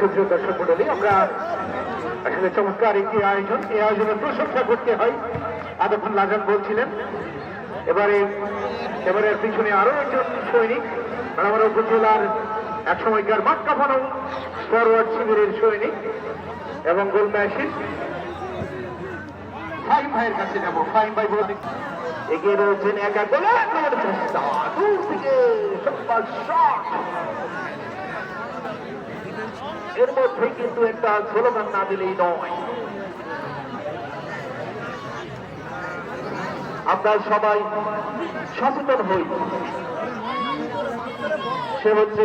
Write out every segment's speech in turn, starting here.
সুপ্রিয় দর্শক মন্ডলী আমরা আসলে চমৎকার একটি আয়োজন। এই আয়োজনের প্রশংসা করতে হয়। এতক্ষণ লাজান বলছিলেন, এবারে এবারে পিছনে আরও একজন সৈনিক আমার উপজেলার এক সময়কার মাঠ কাঁপানো ফরওয়ার্ড শিবিরের সৈনিক এবং গোল ম্যাশিন ফাইম ভাইয়ের কাছে যাব। ফাইম ভাই বলে এগিয়ে রয়েছেন একা গোলে দূর থেকে শট। এর মধ্যে কিন্তু একটা স্লোগান না দিলেই নয়। আমরা সবাই সচেতন হই। সে হচ্ছে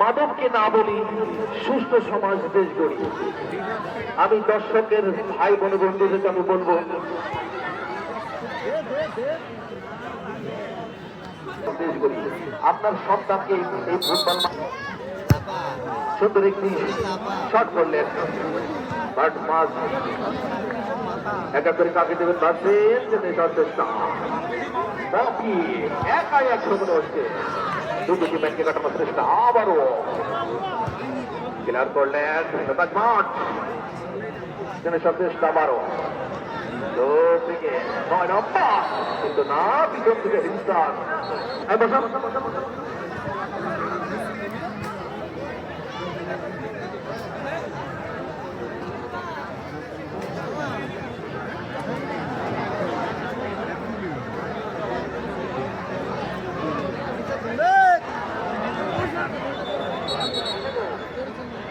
মাদককে না বলি সুস্থ সমাজ দেশ গড়ি। আমি দর্শকের ভাই বোন বন্ধুদেরকে আমি বলব আপনার সন্তানকে এই ফুটবল সুন্দর একটি শট করলেন। বাট একা কাকে দেবেন? ভাবছেন যে নেশার চেষ্টা বাকি একাই একশো মনে হচ্ছে। চেষ্টা আবারও। ক্লিয়ার করলেন চেষ্টা আবারও। কিন্তু না পিছন থেকে বসো।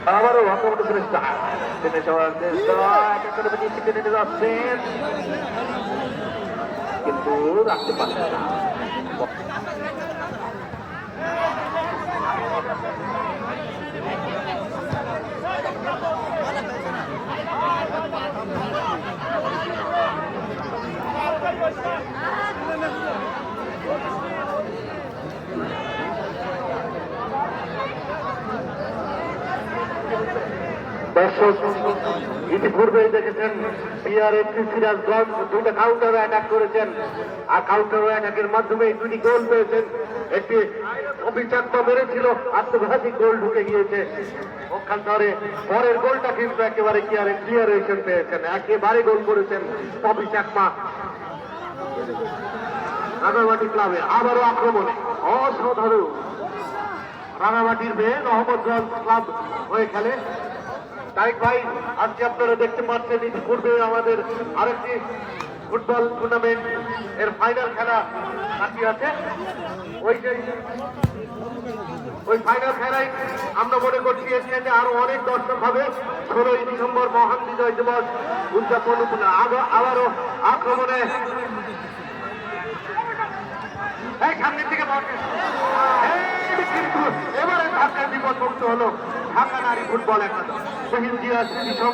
আবারও আক্রমণ চেষ্টা টেনে যাওয়ার চেষ্টা এক এক করে টেনে নিয়ে যাচ্ছেন কিন্তু রাখতে পারছেন না দর্শক ইতিপূর্বেই দেখেছেন একটি সিরাজগঞ্জ দুইটা কাউন্টার অ্যাটাক করেছেন। আর কাউন্টার অ্যাটাকের মাধ্যমে দুটি গোল পেয়েছেন। একটি অবিচাত্য বেড়েছিল আত্মঘাতী গোল ঢুকে গিয়েছে। ধরে পরের গোলটা কিন্তু একেবারে ক্লিয়ারে ক্লিয়ারেশন পেয়েছেন। একেবারে গোল করেছেন পপি চাকমা রাঙামাটি ক্লাবে আবারও আক্রমণে। অসাধারণ। রাঙামাটির মেয়ে মোহাম্মদগঞ্জ ক্লাব হয়ে খেলে। তারিক ভাই, আজকে আপনারা দেখতে পাচ্ছেন ইতিপূর্বে আমাদের আরেকটি ফুটবল টুর্নামেন্ট এর ফাইনাল খেলা বাকি আছে। ওই যে, ওই ফাইনাল খেলায় আমরা মনে করছি এখানে আরও অনেক দর্শক হবে। ষোলোই ডিসেম্বর মহান বিজয় দিবস উদযাপন আবার- আবারও আক্রমণে। সামনের দিকে এবারে ঢাকার বিপদ মুক্ত হলো ঢাকা নারী ফুটবল একাদশ। শহীদ জিয়া সংসদ